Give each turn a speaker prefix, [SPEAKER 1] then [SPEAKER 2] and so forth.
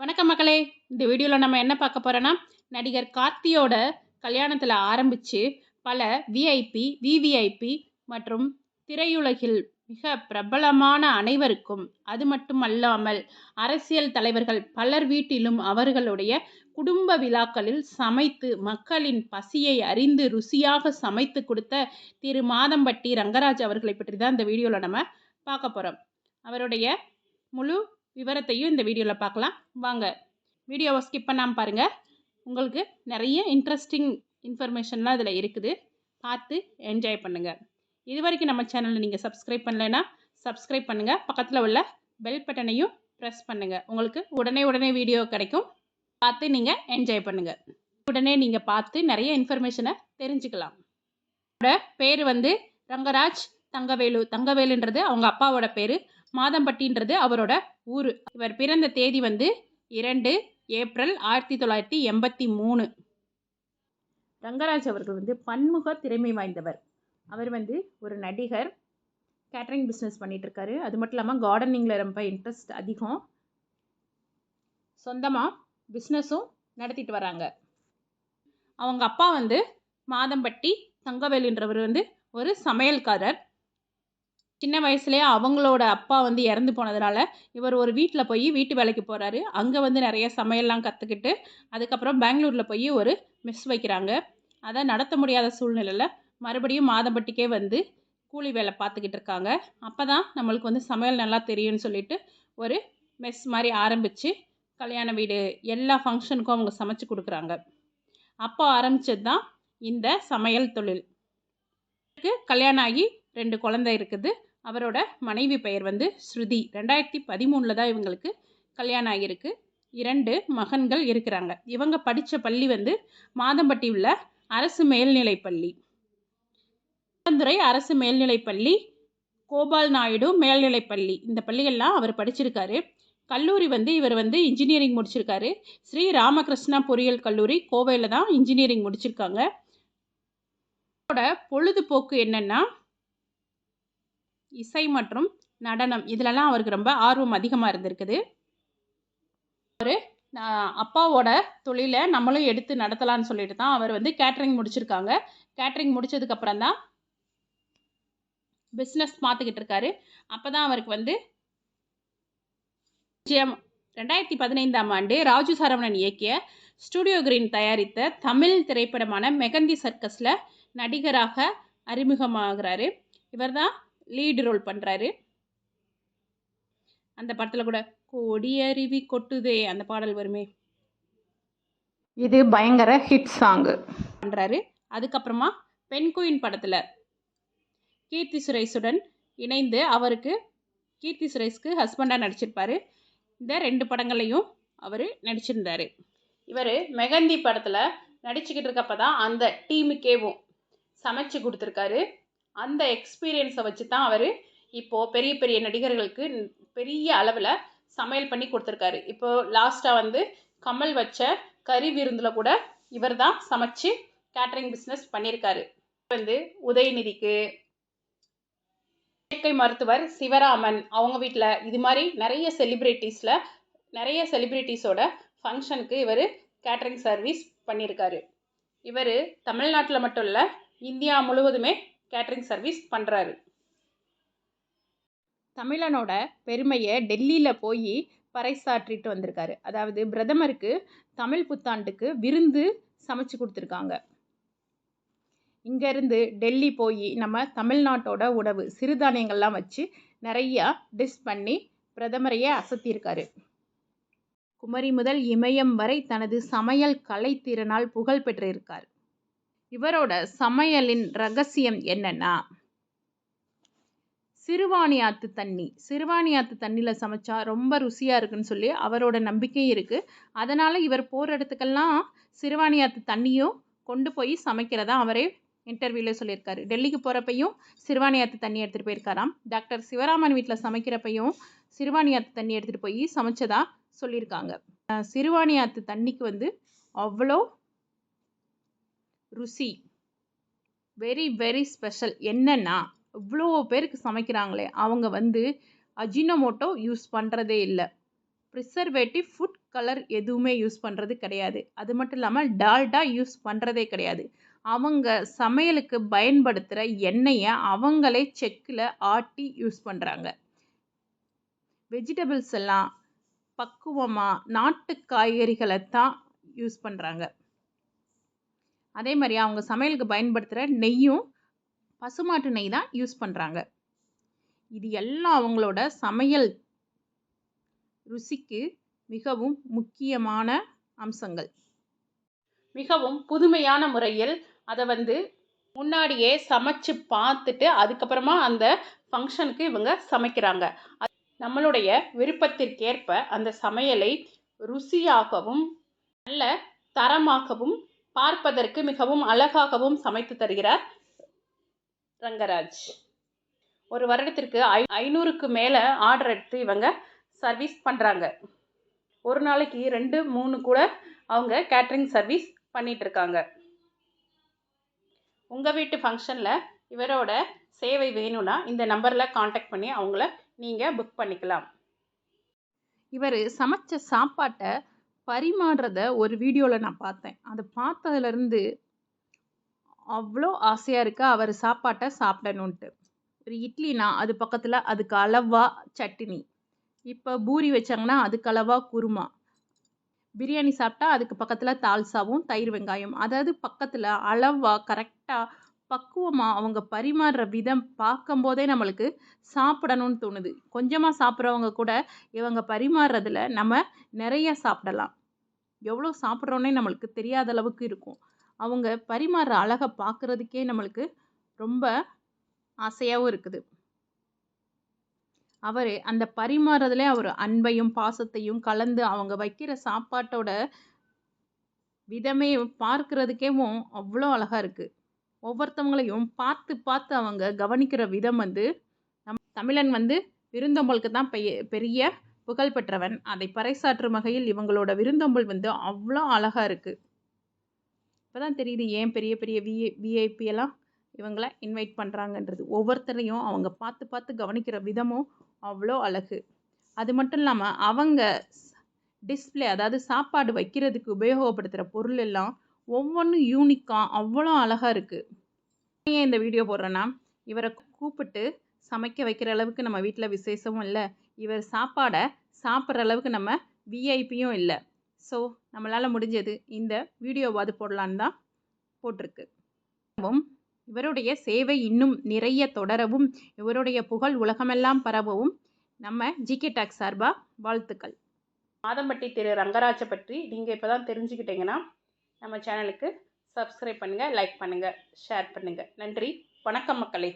[SPEAKER 1] வணக்கம் மக்களே. இந்த வீடியோவில் நம்ம என்ன பார்க்க போகிறோன்னா நடிகர் கார்த்தியோட கல்யாணத்தில் ஆரம்பித்து பல விஐபி விவிஐபி மற்றும் திரையுலகில் மிக பிரபலமான அனைவருக்கும் அது மட்டும் அல்லாமல் அரசியல் தலைவர்கள் பலர் வீட்டிலும் அவர்களுடைய குடும்ப விழாக்களில் சமைத்து மக்களின் பசியை அறிந்து ருசியாக சமைத்து கொடுத்த திரு மாதம்பட்டி ரங்கராஜ் அவர்களை பற்றி தான் இந்த வீடியோவில் நம்ம பார்க்க போகிறோம் அவருடைய முழு விவரத்தையும் இந்த வீடியோவில் பார்க்கலாம் வாங்க வீடியோவை ஸ்கிப் பண்ணாமல் பாருங்கள் உங்களுக்கு நிறைய இன்ட்ரெஸ்டிங் இன்ஃபர்மேஷன்லாம் இதில் இருக்குது. பார்த்து என்ஜாய் பண்ணுங்கள் இது வரைக்கும் நம்ம சேனலில் நீங்கள் சப்ஸ்கிரைப் பண்ணலைன்னா சப்ஸ்கிரைப் பண்ணுங்கள் பக்கத்தில் உள்ள பெல் பட்டனையும் ப்ரெஸ் பண்ணுங்கள் உங்களுக்கு உடனே உடனே வீடியோ கிடைக்கும். பார்த்து நீங்கள் என்ஜாய் பண்ணுங்கள் உடனே நீங்கள் பார்த்து நிறைய இன்ஃபர்மேஷனை தெரிஞ்சுக்கலாம். பேர் வந்து ரங்கராஜ் தங்கவேலு. தங்கவேலுன்றது அவங்க அப்பாவோட பேர். மாதம்பட்டின்றது அவரோட ஊர். இவர் பிறந்த தேதி வந்து இரண்டு ஏப்ரல் ஆயிரத்தி தொள்ளாயிரத்தி எண்பத்தி மூணு. ரங்கராஜ் அவர்கள் வந்து பன்முக திறமை வாய்ந்தவர். அவர் வந்து ஒரு நடிகர் கேட்ரிங் பிஸ்னஸ் பண்ணிகிட்ருக்காரு அது மட்டும் இல்லாமல் கார்டனிங்கில் ரொம்ப இன்ட்ரெஸ்ட் அதிகம். சொந்தமாக பிஸ்னஸும் நடத்திட்டு வராங்க. அவங்க அப்பா வந்து மாதம்பட்டி தங்கவேலுன்றவர் வந்து ஒரு சமையல்காரர். சின்ன வயசுலேயே அவங்களோட அப்பா வந்து இறந்து போனதுனால இவர் ஒரு வீட்டில் போய் வீட்டு வேலைக்கு போகிறாரு அங்கே வந்து நிறைய சமையல்லாம் கற்றுக்கிட்டு அதுக்கப்புறம் பெங்களூரில் போய் ஒரு மெஸ் வைக்கிறாங்க. அதை நடத்த முடியாத சூழ்நிலையில் மறுபடியும் மாதம்பட்டிக்கே வந்து கூலி வேலை பார்த்துக்கிட்டு இருக்காங்க. அப்போ தான் நம்மளுக்கு வந்து சமையல் நல்லா தெரியும்னு சொல்லிட்டு ஒரு மெஸ் மாதிரி ஆரம்பித்து கல்யாண வீடு எல்லா ஃபங்க்ஷனுக்கும் அவங்க சமைச்சு கொடுக்குறாங்க. அப்போ ஆரம்பித்தது தான் இந்த சமையல் தொழில். கல்யாணம் ஆகி ரெண்டு குழந்தை இருக்குது. அவரோட மனைவி பெயர் வந்து ஸ்ருதி. ரெண்டாயிரத்தி பதிமூணில் தான் இவங்களுக்கு கல்யாணம் ஆகியிருக்கு. இரண்டு மகன்கள் இருக்கிறாங்க. இவங்க படித்த பள்ளி வந்து மாதம்பட்டி உள்ள அரசு மேல்நிலைப்பள்ளி துறை அரசு மேல்நிலைப்பள்ளி கோபால் நாயுடு மேல்நிலைப்பள்ளி இந்த பள்ளிகள்லாம் அவர் படிச்சிருக்காரு. கல்லூரி வந்து இவர் வந்து இன்ஜினியரிங் முடிச்சிருக்காரு. ஸ்ரீ ராமகிருஷ்ணா பொறியியல் கல்லூரி கோவையில் தான் இன்ஜினியரிங் முடிச்சிருக்காங்க. பொழுதுபோக்கு என்னென்னா இசை மற்றும் நடனம் இதிலெல்லாம் அவருக்கு ரொம்ப ஆர்வம் அதிகமாக இருந்திருக்குது. அவர் அப்பாவோட தொழிலை நம்மளும் எடுத்து நடத்தலான்னு சொல்லிட்டு தான் அவர் வந்து கேட்ரிங் முடிச்சிருக்காங்க. கேட்ரிங் முடிச்சதுக்கப்புறம் தான் பிஸ்னஸ் பார்த்துக்கிட்டு இருக்காரு. அப்போ தான் அவருக்கு வந்து ரெண்டாயிரத்தி பதினைந்தாம் ஆண்டு ராஜு சரவணன் இயக்கிய ஸ்டூடியோ கிரீன் தயாரித்த தமிழ் திரைப்படமான மெகந்தி சர்க்கஸில் நடிகராக அறிமுகமாகிறாரு. இவர் தான் லீடு ரோல் பண்ணுறாரு அந்த படத்தில் கூட கொடி அருவி கொட்டுதே அந்த பாடல் வருமே.
[SPEAKER 2] இது பயங்கர ஹிட் சாங்கு
[SPEAKER 1] பண்ணுறாரு அதுக்கப்புறமா பெண் குயின் படத்தில் கீர்த்தி சுரேஷுடன் இணைந்து அவருக்கு கீர்த்தி சுரேஷ்க்கு ஹஸ்பண்டாக நடிச்சிருப்பார். இந்த ரெண்டு படங்களையும் அவர் நடிச்சிருந்தார். இவர் மெகந்தி படத்தில் நடிச்சுக்கிட்டு இருக்கப்போ தான் அந்த டீமுக்கேவும் சமைச்சு கொடுத்துருக்காரு. அந்த எக்ஸ்பீரியன்ஸை வச்சு தான் அவர் இப்போது பெரிய பெரிய நடிகர்களுக்கு பெரிய அளவில் சமையல் பண்ணி கொடுத்துருக்காரு. இப்போது லாஸ்ட்டாக வந்து கமல் வச்ச கறி விருந்தில் கூட இவர் தான் சமைச்சு கேட்ரிங் பிஸ்னஸ் பண்ணியிருக்காரு வந்து உதயநிதிக்கு இயற்கை மருத்துவர் சிவராமன் அவங்க வீட்டில் இது மாதிரி நிறைய செலிப்ரிட்டிஸில் நிறைய செலிப்ரிட்டிஸோட ஃபங்க்ஷனுக்கு இவர் கேட்ரிங் சர்வீஸ் பண்ணியிருக்காரு இவர் தமிழ்நாட்டில் மட்டும் இல்லை இந்தியா முழுவதுமே கேட்ரிங் சர்வீஸ் பண்ணுறாரு தமிழனோட பெருமையை டெல்லியில் போய் பறைசாற்றிட்டு வந்திருக்காரு. அதாவது பிரதமருக்கு தமிழ் புத்தாண்டுக்கு விருந்து சமைச்சு கொடுத்துருக்காங்க. இங்கேருந்து டெல்லி போய் நம்ம தமிழ்நாட்டோட உணவு சிறுதானியங்கள்லாம் வச்சு நிறையா டிஷ் பண்ணி பிரதமரையே அசத்தியிருக்காரு. குமரி முதல் இமயம் வரை தனது சமையல் கலைத்திறனால் புகழ் பெற்றிருக்கார். இவரோட சமையலின் ரகசியம் என்னன்னா சிறுவாணியாத்து தண்ணி. சிறுவாணியாத்து தண்ணியில் சமைச்சா ரொம்ப ருசியாக இருக்குன்னு சொல்லி அவரோட நம்பிக்கை இருக்குது அதனால் இவர் போகிற இடத்துக்கெல்லாம் சிறுவாணியாத்து தண்ணியும் கொண்டு போய் சமைக்கிறதா அவரே இன்டர்வியூவில் சொல்லியிருக்காரு. டெல்லிக்கு போகிறப்பையும் சிறுவாணியாத்து தண்ணி எடுத்துகிட்டு போயிருக்காராம். டாக்டர் சிவராமன் வீட்டில் சமைக்கிறப்பையும் சிறுவாணியாத்து தண்ணி எடுத்துகிட்டு போய் சமைச்சதா சொல்லியிருக்காங்க. சிறுவாணியாத்து தண்ணிக்கு வந்து அவ்வளோ ருசி. வெரி வெரி ஸ்பெஷல் என்னென்னா இவ்வளோ பேருக்கு சமைக்கிறாங்களே அவங்க வந்து அஜினோமோட்டோ யூஸ் பண்ணுறதே இல்லை. ப்ரிசர்வேட்டிவ் ஃபுட் கலர் எதுவுமே யூஸ் பண்ணுறது கிடையாது. அது மட்டும் இல்லாமல் டால்டா யூஸ் பண்ணுறதே கிடையாது. அவங்க சமையலுக்கு பயன்படுத்துகிற எண்ணெயை அவங்களே செக்கில் ஆட்டி யூஸ் பண்ணுறாங்க வெஜிடபிள்ஸ் எல்லாம் பக்குவமாக நாட்டு காய்கறிகளை தான் யூஸ் பண்ணுறாங்க அதே மாதிரி அவங்க சமையலுக்கு பயன்படுத்துகிற நெய்யும் பசுமாட்டு நெய் தான் யூஸ் பண்ணுறாங்க இது எல்லாம் அவங்களோட சமையல் ருசிக்கு மிகவும் முக்கியமான அம்சங்கள். மிகவும் புதுமையான முறையில் அதை வந்து முன்னாடியே சமைச்சு பார்த்துட்டு அதுக்கப்புறமா அந்த ஃபங்க்ஷனுக்கு இவங்க சமைக்கிறாங்க. அது நம்மளுடைய விருப்பத்திற்கேற்ப அந்த சமையலை ருசியாகவும் நல்ல தரமாகவும் பார்ப்பதற்கு மிகவும் அழகாகவும் சமைத்து தருகிறார் ரங்கராஜ். ஒரு வருடத்திற்கு ஐ ஐநூறுக்கு மேலே ஆர்டர் எடுத்து இவங்க சர்வீஸ் பண்ணுறாங்க ஒரு நாளைக்கு ரெண்டு மூணு கூட அவங்க கேட்ரிங் சர்வீஸ் பண்ணிகிட்ருக்காங்க உங்கள் வீட்டு ஃபங்க்ஷனில் இவரோட சேவை வேணும்னா இந்த நம்பரில் காண்டாக்ட் பண்ணி அவங்கள நீங்கள் புக் பண்ணிக்கலாம். இவர் சமைச்ச சாப்பாட்டை பரிமாறுறத ஒரு வீடியோவில் நான் பார்த்தேன். அதை பார்த்ததுலேருந்து அவ்வளோ ஆசையாக இருக்கு அவர் சாப்பாட்டை சாப்பிடணுன்ட்டு. ஒரு இட்லினா அது பக்கத்தில் அதுக்கு அளவா சட்னி. இப்போ பூரி வச்சாங்கன்னா அதுக்கு அளவா குருமா. பிரியாணி சாப்பிட்டா அதுக்கு பக்கத்தில் தால்சாவும் தயிர் வெங்காயம். அதாவது பக்கத்தில் அளவாக கரெக்டாக பக்குவமாக அவங்க பரிமாறுற விதம் பார்க்கும்போதே நம்மளுக்கு சாப்பிடணும்னு தோணுது. கொஞ்சமாக சாப்பிட்றவங்க கூட இவங்க பரிமாறுறதுல நம்ம நிறைய சாப்பிடலாம். எவ்வளோ சாப்பிட்றோன்னே நம்மளுக்கு தெரியாத அளவுக்கு இருக்கும். அவங்க பரிமாறுற அழகை பார்க்குறதுக்கே நம்மளுக்கு ரொம்ப ஆசையாகவும் இருக்குது. அவர் அந்த பரிமாறுறதுலே அவர் அன்பையும் பாசத்தையும் கலந்து அவங்க வைக்கிற சாப்பாட்டோட விதமே பார்க்குறதுக்கேவும் அவ்வளோ அழகாக இருக்குது ஒவ்வொருத்தவங்களையும் பார்த்து பார்த்து அவங்க கவனிக்கிற விதம் வந்து நம் தமிழன் வந்து விருந்தோம்பலுக்கு தான் பெய பெரிய புகழ்பெற்றவன். அதை பறைசாற்றும் வகையில் இவங்களோட விருந்தோம்பல் வந்து அவ்வளோ அழகாக இருக்குது இப்போ தான் தெரியுது ஏன் பெரிய பெரிய விஐ விஐபி எல்லாம் இவங்கள இன்வைட் பண்ணுறாங்கன்றது ஒவ்வொருத்தரையும் அவங்க பார்த்து பார்த்து கவனிக்கிற விதமும் அவ்வளோ அழகு. அது மட்டும் இல்லாமல் அவங்க டிஸ்பிளே அதாவது சாப்பாடு வைக்கிறதுக்கு உபயோகப்படுத்துகிற பொருள் எல்லாம் ஒவ்வொன்றும் யூனிக்காக அவ்வளோ அழகாக இருக்குது ஏன் இந்த வீடியோ போடுறேன்னா இவரை கூப்பிட்டு சமைக்க வைக்கிற அளவுக்கு நம்ம வீட்டில் விசேஷமும் இல்லை. இவர் சாப்பாடை சாப்பிட்ற அளவுக்கு நம்ம விஐபியும் இல்லை. ஸோ நம்மளால் முடிஞ்சது இந்த வீடியோவாது போடலான்னு தான் போட்டிருக்கு. இவருடைய சேவை இன்னும் நிறைய தொடரவும் இவருடைய புகழ் உலகமெல்லாம் பரவவும் நம்ம ஜிகே டாக் சார்பாக வாழ்த்துக்கள். மாதம்பட்டி திரு ரங்கராஜை பற்றி நீங்கள் இப்போ தான் தெரிஞ்சுக்கிட்டீங்கன்னா நம்ம சேனலுக்கு சப்ஸ்கிரைப் பண்ணுங்கள் லைக் பண்ணுங்கள் ஷேர் பண்ணுங்கள் நன்றி. வணக்கம் மக்களே.